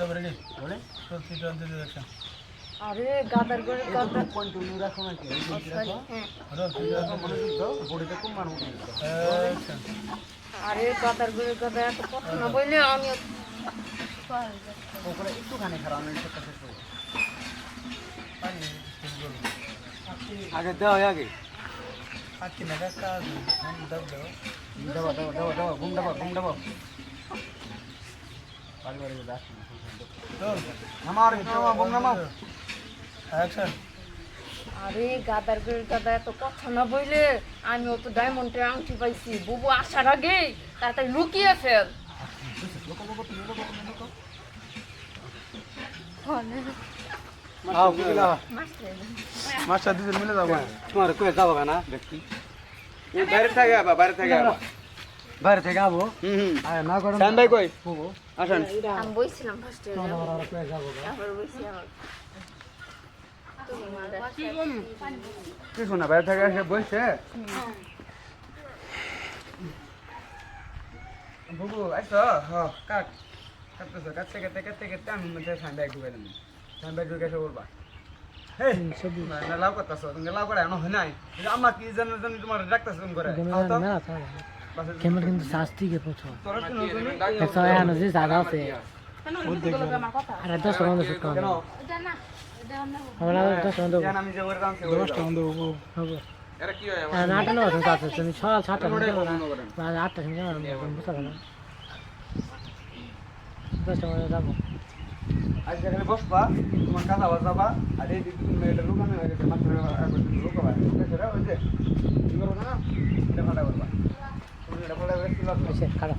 তারপরে রেডি বলে তুই তো আনতে দেখছেন আরে গাদার করে গাদার কন্টিনিউ রাখো নাকি? হ্যাঁ। বডিতে কম মারো আচ্ছা। আরে গাদার করে গাদা এত কথা না বললে আমি ওপরে একটুখানি খারাপ আমি সেটা শেষ করব। আগে দাও আগে। আজকে না কাজ দাও। দাও দাও দাও দাও ঘুম দাও ঘুম দাও। আরে গাদার করে গাদা এত কথা না বললে আমি অত ডায়মন্ডের আংটি পাইছি। বুবু আসার আগে তাড়াতাড়ি লুকিয়ে ফেল। মাস্টার দুজন মিলে যাব। তোমার কই যাব না ব্যক্তি বাইরে থেকে বাইরে থেকে বাইরে থেকে না ভাই কই? আসেন। আমি বইছিলাম ফার্স্টে কি শোনা বাইরে থেকে এসে বসে বুবু আইসো হ কাট। কাটতেছো কাটতে কাটতে কাটতে কাটতে আমি মধ্যে সান ভাই ঢুকে দিলাম সান ভাই ঢুকে এসে বলবা হেই না না লাভ করতেছো তুমি লাভ করে হয় নাই? আমার কি জানো জানি তোমার ডাকতেছো তুমি করে ক্যামেরা কিন্তু শাস্তিকে নতুন? একশো একান্ন যে জায়গা আছে। আর দশ টাকা কেন? করব আমরা দশ টাকা দেবো দামছে ওরে দাও। হব আর আটটা নয় সকাল সাতটা আটটা সময় যাব বুঝতে পারো দশ টাকা যাব। আজ যেখানে বসবা তোমার কাজ আওয়াজ যাবা আর এই দিকে তুমি এটা লুকানো হয়ে গেছে মাত্র লুকাবা। ঠিক আছে ওই যে। কি করব না এটা ফাটা করবা তুমি এটা ফাটা করে কি লাগবে সে খারাপ।